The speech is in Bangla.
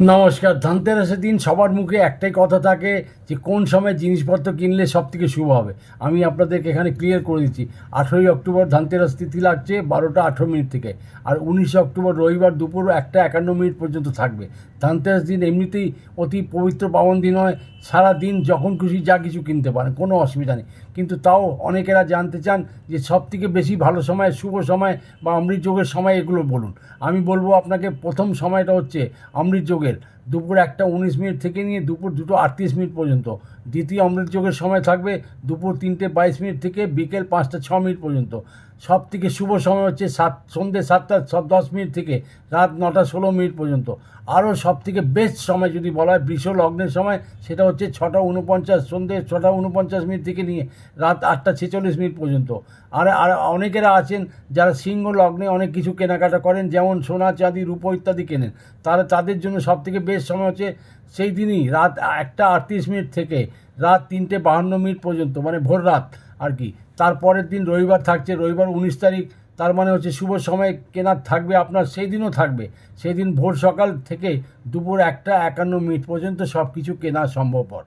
নমস্কার, ধনতেরাসের দিন সবার মুখে একটাই কথা থাকে যে কোন সময় জিনিসপত্র কিনলে সব থেকে শুভ হবে। আমি আপনাদেরকে এখানে ক্লিয়ার করে দিচ্ছি, আঠেরোই অক্টোবর ধনতেরাস তিথি লাগছে বারোটা আঠেরো মিনিট থেকে আর উনিশে অক্টোবর রবিবার দুপুর একটা একান্ন মিনিট পর্যন্ত থাকবে। ধনতেরাস দিন এমনিতেই অতি পবিত্র পাবন দিন হয়, সারা দিন যখন খুশি যা কিছু কিনতে পারেন, কোনো অসুবিধা নেই। কিন্তু তাও অনেকেরা জানতে চান যে সব থেকে বেশি ভালো সময়, শুভ সময় বা অমৃত যোগের সময় এগুলো বলুন। আমি বলব আপনাকে প্রথম সময়টা হচ্ছে অমৃত যোগের দুপুর একটা উনিশ মিনিট থেকে নিয়ে দুপুর দুটো আটত্রিশ মিনিট পর্যন্ত। দ্বিতীয় অমৃত যোগের সময় থাকবে দুপুর তিনটে বাইশ মিনিট থেকে বিকেল পাঁচটা ছ মিনিট পর্যন্ত। সব থেকে শুভ সময় হচ্ছে সাত সন্ধ্যে সাতটা, সব দশ মিনিট থেকে রাত নটা ষোলো মিনিট পর্যন্ত। আরও সব থেকে বেস্ট সময় যদি বলা হয় বৃষ লগ্নের সময়, সেটা হচ্ছে ছটা উনপঞ্চাশ সন্ধ্যে ছটা উনপঞ্চাশ মিনিট থেকে নিয়ে রাত আটটা ছেচল্লিশ মিনিট পর্যন্ত। আর আর অনেকেরা আছেন যারা সিংহ লগ্নে অনেক কিছু কেনাকাটা করেন, যেমন সোনা, চাঁদি, রূপো ইত্যাদি কেনেন। তারা, তাদের জন্য সব থেকে বেস্ট সময় হচ্ছে সেই দিনই রাত একটা আটত্রিশ মিনিট থেকে রাত তিনটে বাহান্ন মিনিট পর্যন্ত মানে ভোর রাত আর কি। তারপরের দিন রবিবার থাকছে, রবিবার উনিশ তারিখ, তার মানে হচ্ছে শুভ সময় কেনার থাকবে, আপনার সেই দিনও থাকবে। সেই দিন ভোর সকাল থেকে দুপুর একটা একান্ন মিনিট পর্যন্ত সব কিছু কেনা সম্ভবপর।